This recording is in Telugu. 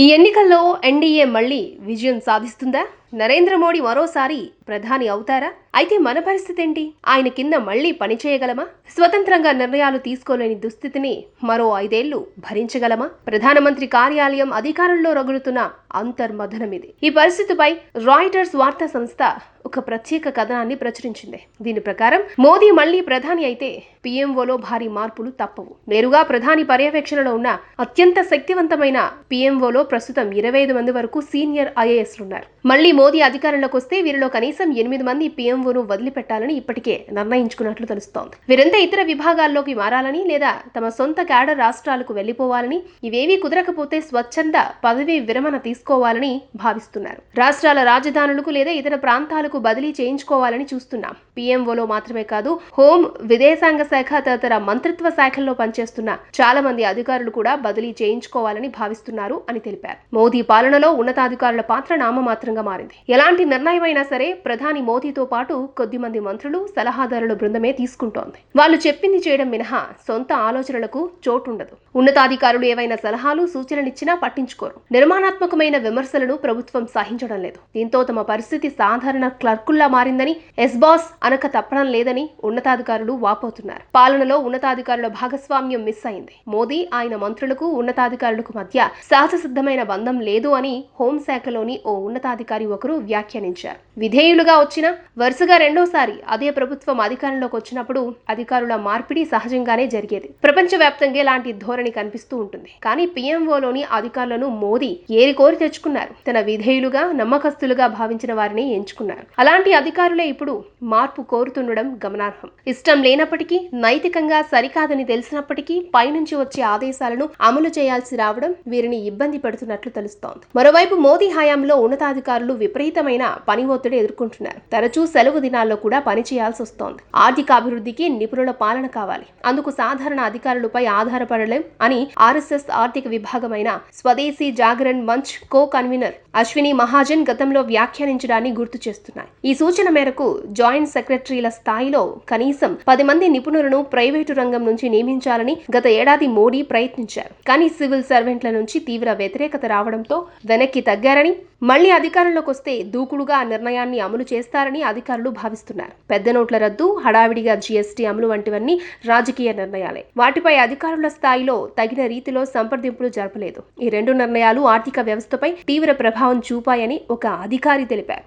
ఈ ఎన్నికల్లో ఎన్డీఏ మళ్ళీ విజయం సాధిస్తుందా? నరేంద్ర మోడీ మరోసారి ప్రధాని అవుతారా? అయితే మన పరిస్థితి ఏంటి ఆయన కింద మళ్ళీ పనిచేయగలమా స్వతంత్రంగా నిర్ణయాలు తీసుకోలేని దుస్థితిని మరో ఐదేళ్ళు భరించగలమా? ప్రధానమంత్రి కార్యాలయం అధికారంలో రగులుతున్న అంతర్మథనం ఇది. ఈ పరిస్థితిపై రాయిటర్స్ వార్తా సంస్థ ఒక ప్రత్యేక కథనాన్ని ప్రచురించింది. దీని ప్రకారం మోదీ మళ్ళీ ప్రధాని అయితే పీఎంఓలో భారీ మార్పులు తప్పవు. నేరుగా ప్రధాని పర్యవేక్షణలో ఉన్న అత్యంత శక్తివంతమైన పీఎంఓలో ప్రస్తుతం ఇరవై ఐదు మంది వరకు సీనియర్ ఐఏఎస్లు ఉన్నారు మళ్ళీ మోదీ అధికారంలోకి వస్తే వీరిలో కనీసం ఎనిమిది మంది పీఎంఓను వదిలిపెట్టాలని ఇప్పటికే నిర్ణయించుకున్నట్లు తెలుస్తోంది. వీరంతా ఇతర విభాగాల్లోకి మారాలని లేదా తమ సొంత క్యాడర్ రాష్ట్రాలకు వెళ్ళిపోవాలని ఇవేవీ కుదరకపోతే స్వచ్ఛంద పదవీ విరమణ తీసుకోవాలని భావిస్తున్నారు. రాష్ట్రాల రాజధానులకు లేదా ఇతర ప్రాంతాలకు బదిలీ చేయించుకోవాలని చూస్తున్నాం. పీఎంఓలో మాత్రమే కాదు హోం విదేశాంగ శాఖ తదితర మంత్రిత్వ శాఖల్లో పనిచేస్తున్న చాలా మంది అధికారులు కూడా బదిలీ చేయించుకోవాలని భావిస్తున్నారు అని తెలిపారు. మోదీ పాలనలో ఉన్నతాధికారుల పాత్ర నామమాత్రంగా మారింది. ఎలాంటి నిర్ణయమైనా సరే ప్రధాని మోదీతో పాటు కొద్దిమంది మంత్రులు సలహాదారుల బృందమే తీసుకుంటోంది. వాళ్ళు చెప్పింది చేయడం మినహా సొంత ఆలోచనలకు చోటుండదు. ఉన్నతాధికారులు ఏవైనా సలహాలు సూచనలిచ్చినా పట్టించుకోరు. నిర్మాణాత్మకమైన విమర్శలను ప్రభుత్వం సహించడం లేదు. దీంతో తమ పరిస్థితి సాధారణ క్లర్కుల్లా మారిందని ఎస్బాస్ అనక తప్పడం లేదని ఉన్నతాధికారులు వాపోతున్నారు. పాలనలో ఉన్నతాధికారుల భాగస్వామ్యం మిస్ అయింది. మోదీ ఆయన మంత్రులకు ఉన్నతాధికారులకు మధ్య సహజసిద్ధమైన బంధం లేదు అని హోంశాఖలోని ఓ ఉన్నతాధికారి ఒకరు వ్యాఖ్యానించారు. విధేయులుగా వచ్చిన వరుసగా రెండోసారి అదే ప్రభుత్వం అధికారంలోకి వచ్చినప్పుడు అధికారుల మార్పిడి సహజంగానే జరిగేది. ప్రపంచవ్యాప్తంగా ఇలాంటి ధోరణి కనిపిస్తూ ఉంటుంది. కానీ పీఎంఓలోని అధికారులను మోదీ ఏరి కోరి తెచ్చుకున్నారు. తన విధేయులుగా నమ్మకస్తులుగా భావించిన వారిని ఎంచుకున్నారు. అలాంటి అధికారులే ఇప్పుడు మార్పు కోరుతుండడం గమనార్హం. ఇష్టం లేనప్పటికీ నైతికంగా సరికాదని తెలిసినప్పటికీ పైనుంచి వచ్చే ఆదేశాలను అమలు చేయాల్సి రావడం వీరిని ఇబ్బంది పెడుతున్నట్లు తెలుస్తోంది. మరోవైపు మోదీ హయాంలో ఉన్నతాధికారులు విపరీతమైన పని ఒత్తిడి ఎదుర్కొంటున్నారు తరచూ సెలవు దినాల్లో కూడా పని చేయాల్సి వస్తోంది. ఆర్థిక అభివృద్ధికి నిపుణుల పాలన కావాలి. అందుకు సాధారణ అధికారులపై ఆధారపడలేం అని ఆర్ఎస్ఎస్ ఆర్థిక విభాగమైన స్వదేశీ జాగరణ్ మంచ్ కో కన్వీనర్ అశ్విని మహాజన్ గతంలో వ్యాఖ్యానించడాన్ని గుర్తు చేస్తున్నాయి. ఈ సూచన మేరకు జాయింట్ సెక్రటరీల స్థాయిలో కనీసం పది మంది నిపుణులను ప్రైవేటు రంగం నుంచి నియమించాలని గత ఏడాది మోడీ ప్రయత్నించారు. కానీ సివిల్ సర్వెంట్ల నుంచి తీవ్ర వ్యతిరేకత రావడంతో వెనక్కి తగ్గారని మళ్ళీ అధికారంలోకి వస్తే దూకుడుగా ఆ నిర్ణయాన్ని అమలు చేస్తారని అధికారులు భావిస్తున్నారు. పెద్ద నోట్ల రద్దు హడావిడిగా జీఎస్టీ అమలు వంటివన్నీ రాజకీయ నిర్ణయాలే. వాటిపై అధికారుల స్థాయిలో తగిన రీతిలో సంప్రదింపులు జరపలేదు. ఈ రెండు నిర్ణయాలు ఆర్థిక వ్యవస్థపై తీవ్ర ప్రభావం చూపాయని ఒక అధికారి తెలిపారు.